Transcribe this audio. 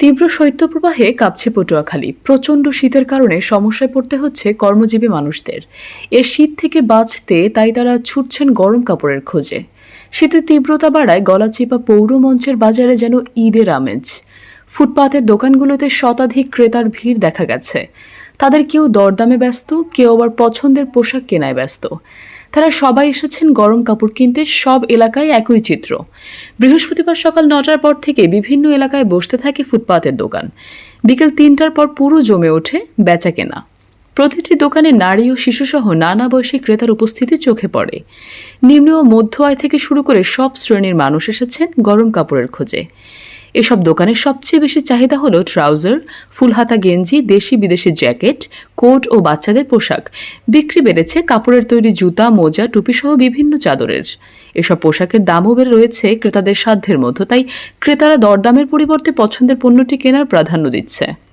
তীব্র শৈত্যপ্রবাহে কাঁপছে পটুয়াখালী। প্রচণ্ড শীতের কারণে সমস্যায় পড়তে হচ্ছে কর্মজীবী মানুষদের। এ শীত থেকে বাঁচতে তাই তারা ছুটছেন গরম কাপড়ের খোঁজে। শীতের তীব্রতা বাড়ায় গলা গলাচিপা পৌর মঞ্চের বাজারে যেন ঈদের আমেজ। ফুটপাতের দোকানগুলোতে শতাধিক ক্রেতার ভিড় দেখা গেছে। তাদের কেউ দরদামে ব্যস্ত, কেউ আবার পছন্দের পোশাক কেনায় ব্যস্ত। তারা সবাই এসেছেন গরম কাপড় কিনতে, সব এলাকায় একই চিত্র। বৃহস্পতিবার সকাল নটার পর থেকে বিভিন্ন এলাকায় বসতে থাকে ফুটপাতের দোকান। বিকেল তিনটার পর পুরো জমে ওঠে বেচা কেনা প্রতিটি দোকানে নারী ও শিশুসহ নানা বয়সী ক্রেতার উপস্থিতি চোখে পড়ে। নিম্ন ও মধ্য আয় থেকে শুরু করে সব শ্রেণির মানুষ এসেছেন গরম কাপড়ের খোঁজে। এসব দোকানের সবচেয়ে বেশি চাহিদা হলো ট্রাউজার, ফুলহাতা গেঞ্জি, দেশি বিদেশি জ্যাকেট, কোট ও বাচ্চাদের পোশাক। বিক্রি বেড়েছে কাপড়ের তৈরি জুতা, মোজা টুপি সহ বিভিন্ন চাদরের। এসব পোশাকের দামও বেড়ে রয়েছে ক্রেতাদের সাধ্যের মধ্যে, তাই ক্রেতারা দরদামের পরিবর্তে পছন্দের পণ্যটি কেনার প্রাধান্য দিচ্ছে।